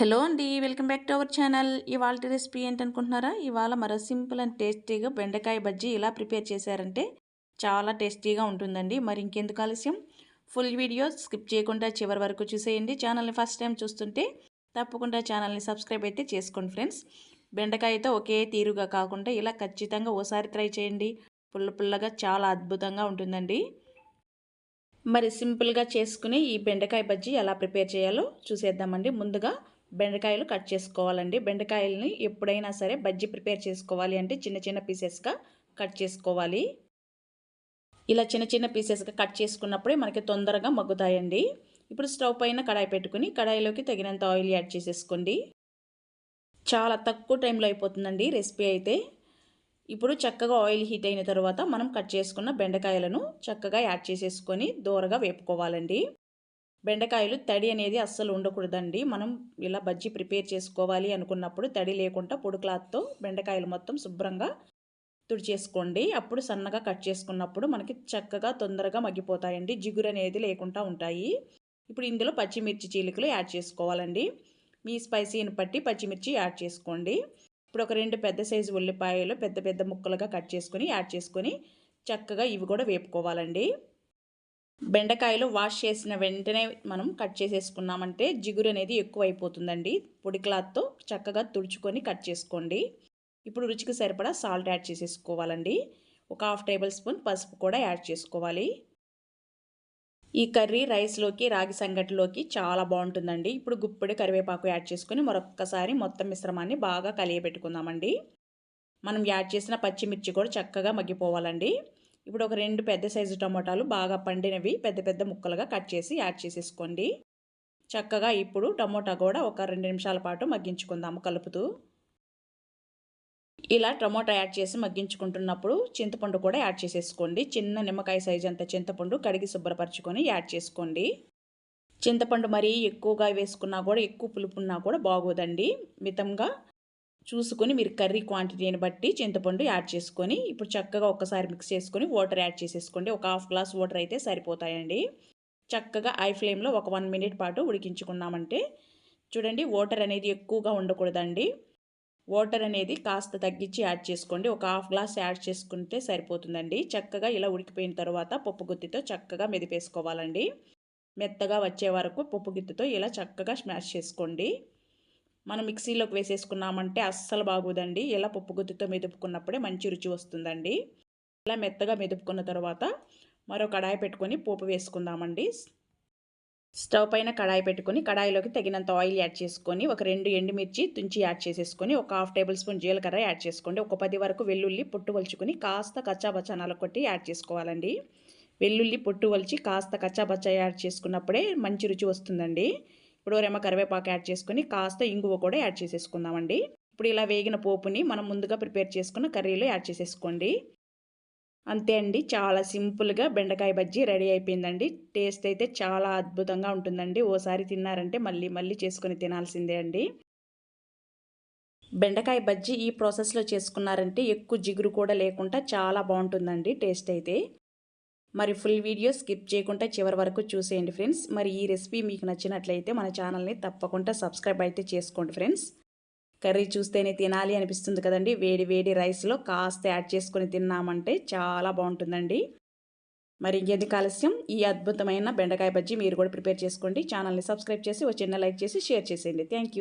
Hello అండి welcome back to our channel. ఇవాళ recipe ఏంటనుకుంటున్నారా? ఇవాళ మరో సింపుల్ అండ్ టేస్టీగా బెండకాయ బజ్జీ ఇలా ప్రిపేర్ చేశారంటే చాలా టేస్టీగా ఉంటుందండి. మరి ఇంకెందుకు ఆలస్యం? ఫుల్ వీడియో స్కిప్ చేయకుండా చివరి వరకు చూసేయండి. ఛానల్ని ఫస్ట్ టైం చూస్తుంటే తప్పకుండా ఛానల్ని సబ్స్క్రైబ్ అయితే చేసుకోండి ఫ్రెండ్స్. బెండకాయతో ఒకే తీరుగా కాకుండా ఇలా ఖచ్చితంగా ఓసారి ట్రై చేయండి. పుల్ల పుల్లగా చాలా అద్భుతంగా ఉంటుందండి. మరి సింపుల్గా చేసుకుని ఈ బెండకాయ బజ్జీ ఎలా ప్రిపేర్ చేయాలో చూసేద్దామండి. ముందుగా బెండకాయలు కట్ చేసుకోవాలండి. బెండకాయలని ఎప్పుడైనా సరే బజ్జీ ప్రిపేర్ చేసుకోవాలి అంటే చిన్న చిన్న పీసెస్గా కట్ చేసుకోవాలి. ఇలా చిన్న చిన్న పీసెస్గా కట్ చేసుకున్నప్పుడే మనకి తొందరగా మగ్గుతాయండి. ఇప్పుడు స్టవ్ పైన కడాయి పెట్టుకుని కడాయిలోకి తగినంత ఆయిల్ యాడ్ చేసేసుకోండి. చాలా తక్కువ టైంలో అయిపోతుందండి రెసిపీ అయితే. ఇప్పుడు చక్కగా ఆయిల్ హీట్ అయిన తర్వాత మనం కట్ చేసుకున్న బెండకాయలను చక్కగా యాడ్ చేసేసుకొని దూరగా వేపుకోవాలండి. బెండకాయలు తడి అనేది అస్సలు ఉండకూడదండి. మనం ఇలా బజ్జీ ప్రిపేర్ చేసుకోవాలి అనుకున్నప్పుడు తడి లేకుండా పొడి క్లాత్తో బెండకాయలు మొత్తం శుభ్రంగా తుడిచేసుకోండి. అప్పుడు సన్నగా కట్ చేసుకున్నప్పుడు మనకి చక్కగా తొందరగా మగ్గిపోతాయండి. జిగురు అనేది లేకుండా ఉంటాయి. ఇప్పుడు ఇందులో పచ్చిమిర్చి చీలికలు యాడ్ చేసుకోవాలండి. మీ స్పైసీని బట్టి పచ్చిమిర్చి యాడ్ చేసుకోండి. ఇప్పుడు ఒక రెండు పెద్ద సైజు ఉల్లిపాయలు పెద్ద పెద్ద ముక్కలుగా కట్ చేసుకొని యాడ్ చేసుకొని చక్కగా ఇవి కూడా వేపుకోవాలండి. బెండకాయలు వాష్ చేసిన వెంటనే మనం కట్ చేసేసుకున్నామంటే జిగురు అనేది ఎక్కువ అయిపోతుందండి పొడి క్లాత్తో చక్కగా తుడుచుకొని కట్ చేసుకోండి. ఇప్పుడు రుచికి సరిపడా సాల్ట్ యాడ్ చేసేసుకోవాలండి. ఒక హాఫ్ టేబుల్ స్పూన్ పసుపు కూడా యాడ్ చేసుకోవాలి. ఈ కర్రీ రైస్లోకి రాగి సంగటిలోకి చాలా బాగుంటుందండి. ఇప్పుడు గుప్పెడి కరివేపాకు యాడ్ చేసుకొని మరొక్కసారి మొత్తం మిశ్రమాన్ని బాగా కలియబెట్టుకుందామండి. మనం యాడ్ చేసిన పచ్చిమిర్చి కూడా చక్కగా మగ్గిపోవాలండి. ఇప్పుడు ఒక రెండు పెద్ద సైజు టమాటాలు బాగా పండినవి పెద్ద పెద్ద ముక్కలుగా కట్ చేసి యాడ్ చేసేసుకోండి. చక్కగా ఇప్పుడు టమోటా కూడా ఒక రెండు నిమిషాల పాటు మగ్గించుకుందాము కలుపుతూ. ఇలా టమోటా యాడ్ చేసి మగ్గించుకుంటున్నప్పుడు చింతపండు కూడా యాడ్ చేసేసుకోండి. చిన్న నిమ్మకాయ సైజు అంత చింతపండు కడిగి శుభ్రపరచుకొని యాడ్ చేసుకోండి. చింతపండు మరీ ఎక్కువగా వేసుకున్నా కూడా ఎక్కువ పులుపున్నా కూడా బాగోదండి. మితంగా చూసుకొని మీరు కర్రీ క్వాంటిటీని బట్టి చింతపండు యాడ్ చేసుకొని ఇప్పుడు చక్కగా ఒక్కసారి మిక్స్ చేసుకొని వాటర్ యాడ్ చేసేసుకోండి. ఒక హాఫ్ గ్లాస్ వాటర్ అయితే సరిపోతాయండి. చక్కగా ఐ ఫ్లేమ్లో ఒక వన్ మినిట్ పాటు ఉడికించుకున్నామంటే చూడండి వాటర్ అనేది ఎక్కువగా ఉండకూడదండి. వాటర్ అనేది కాస్త తగ్గించి యాడ్ చేసుకోండి. ఒక హాఫ్ గ్లాస్ యాడ్ చేసుకుంటే సరిపోతుందండి. చక్కగా ఇలా ఉడికిపోయిన తర్వాత పప్పు గుత్తితో చక్కగా మెదిపేసుకోవాలండి. మెత్తగా వచ్చే వరకు పప్పు గుత్తితో ఇలా చక్కగా స్మాష్ చేసుకోండి. మనం మిక్సీలోకి వేసేసుకున్నామంటే అస్సలు బాగోదండి. ఇలా పప్పు గుత్తితో మెదుపుకున్నప్పుడే మంచి రుచి వస్తుందండి. ఇలా మెత్తగా మెదుపుకున్న తర్వాత మరో కడాయి పెట్టుకొని పోపు వేసుకుందామండి. స్టవ్ పైన కడాయి పెట్టుకొని కడాయిలోకి తగినంత ఆయిల్ యాడ్ చేసుకొని ఒక రెండు ఎండుమిర్చి తుంచి యాడ్ చేసేసుకొని ఒక హాఫ్ టేబుల్ స్పూన్ జీలకర్ర యాడ్ చేసుకోండి. ఒక పది వరకు వెల్లుల్లి పొట్టు వలుచుకొని కాస్త కచ్చాబచ్చా కొట్టి యాడ్ చేసుకోవాలండి. వెల్లుల్లి పొట్టు వలిచి కాస్త కచ్చాబచ్చా యాడ్ చేసుకున్నప్పుడే మంచి రుచి వస్తుందండి. ఇప్పుడు రెమ్మ కరివేపాకు యాడ్ చేసుకొని కాస్త ఇంగువ కూడా యాడ్ చేసేసుకుందామండి. ఇప్పుడు ఇలా వేగిన పోపుని మనం ముందుగా ప్రిపేర్ చేసుకున్న కర్రీలో యాడ్ చేసేసుకోండి. అంతే అండి చాలా సింపుల్గా బెండకాయ బజ్జీ రెడీ అయిపోయిందండి. టేస్ట్ అయితే చాలా అద్భుతంగా ఉంటుందండి. ఓసారి తిన్నారంటే మళ్ళీ మళ్ళీ చేసుకొని తినాల్సిందే అండి. బెండకాయ బజ్జీ ఈ ప్రాసెస్లో చేసుకున్నారంటే ఎక్కువ జిగురు కూడా లేకుండా చాలా బాగుంటుందండి టేస్ట్ అయితే. మరి ఫుల్ వీడియో స్కిప్ చేయకుండా చివరి వరకు చూసేయండి ఫ్రెండ్స్ మరి ఈ రెసిపీ మీకు నచ్చినట్లయితే మన ఛానల్ని తప్పకుండా సబ్స్క్రైబ్ అయితే చేసుకోండి ఫ్రెండ్స్ కర్రీ చూస్తేనే తినాలి అనిపిస్తుంది కదండి. వేడి వేడి రైస్లో కాస్త యాడ్ చేసుకొని తిన్నామంటే చాలా బాగుంటుందండి. మరి ఇంకెందుకు ఆలస్యం? ఈ అద్భుతమైన బెండకాయ బజ్జీ మీరు కూడా ప్రిపేర్ చేసుకోండి. ఛానల్ని సబ్స్క్రైబ్ చేసి ఒక చిన్న లైక్ చేసి షేర్ చేసేయండి. థ్యాంక్